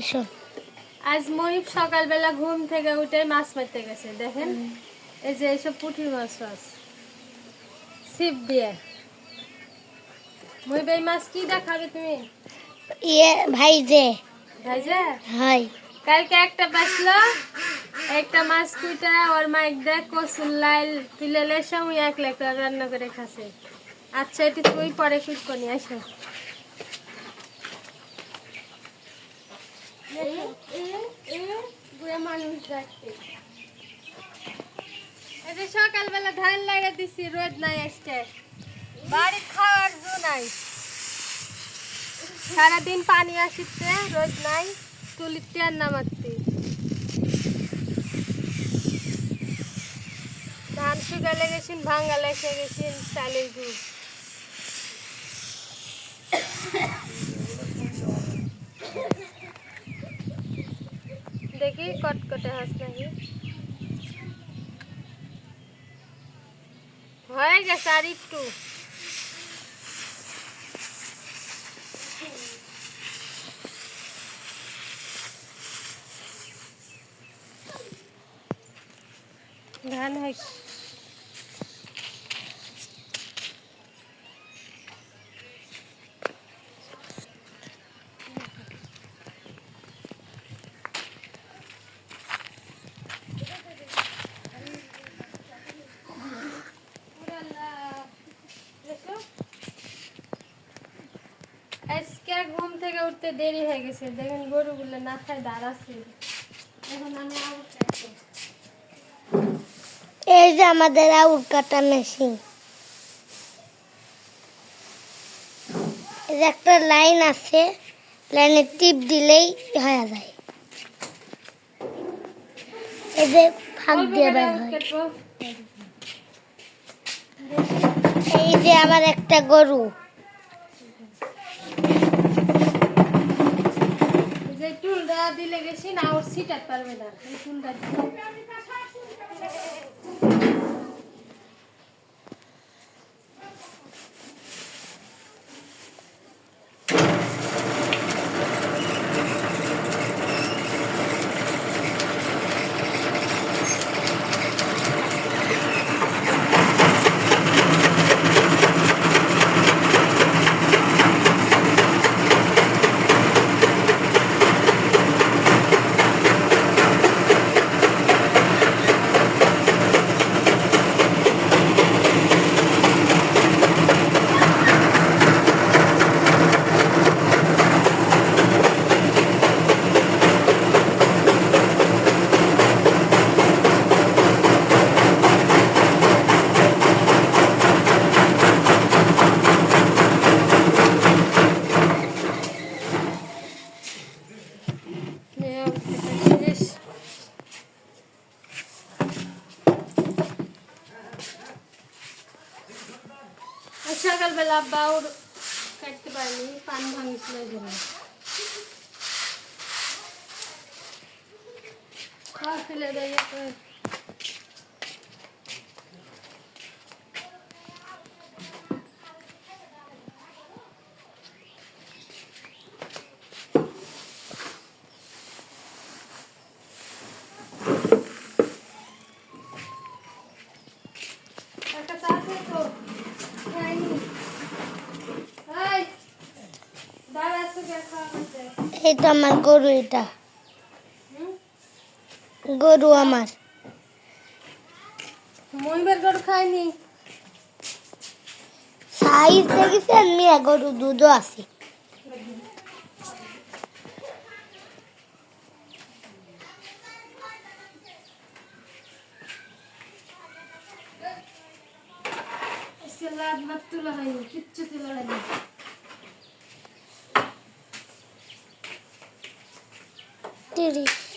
এসো। আজ মহিব সকালবেলা ঘুম থেকে উঠে মাছ মারতে গেছে দেখেন? এই যে এইসব পুঁটি মাছ মাছ। ছিপ দিয়ে। মহিব এই মাছ কি দেখাবে তুমি? ইয়ে ভাই যে ভাইজা? হয়। কালকে একটা বাঁচলো একটা মাছ কুইটা ওর মাইক দেখ কসুর লাইল তুলে লেসে উই এক লাখ রান্না করে খাসে আচ্ছা এটি তুই পরে কুইট করে আসো। মানুষ সকালবেলা ধান লাগা দিছি রোদ নাই আজকে। বাড়ি খাওয়ার জো নাই। সারাদিন পানি আসিতে, রোদ নাই তুলিতে আর নামাতে ধান শুকালে গেছিন ভাঙ্গালে এসে গেছিন চালের গুড় দেখি কটকটে হাস নাকি হয়ে গেছে আর একটু ধান হয় আজকে ঘুম থেকে উঠতে দেরি হয়ে গেছে। দেখেন গরুগুলো না খায় দাঁড়াচ্ছে এখন আমি এই যে আমাদের আউট কাটা মেশিন। এই যে একটা লাইন আছে লাইনে টিপ দিলেই হয়ে যায়। এই যে ফাঁক দিয়ে এই যে আমার একটা গরু। যে টুলটা দিলে বেশি না ওর সিটার পারবে না। এই টুলটা দিলে। নে, ওটা শেষ। আর আব্বা ওর কাটতে পারিনি পান ভাঙিছিল এই জন্য। খাওয়া ফেলে দেয় একটা চা খেয়ে তো খাইনি এই দাঁড়া আছে কে খাওয়া করতে এই তো আমার গরু এটা। গরু আমার। মহিমের গরু খাইনি। সাইজ দেখেছেন মিয়া গরু দুধও আছে। কিচ্ছু তোলা হয়নি ready.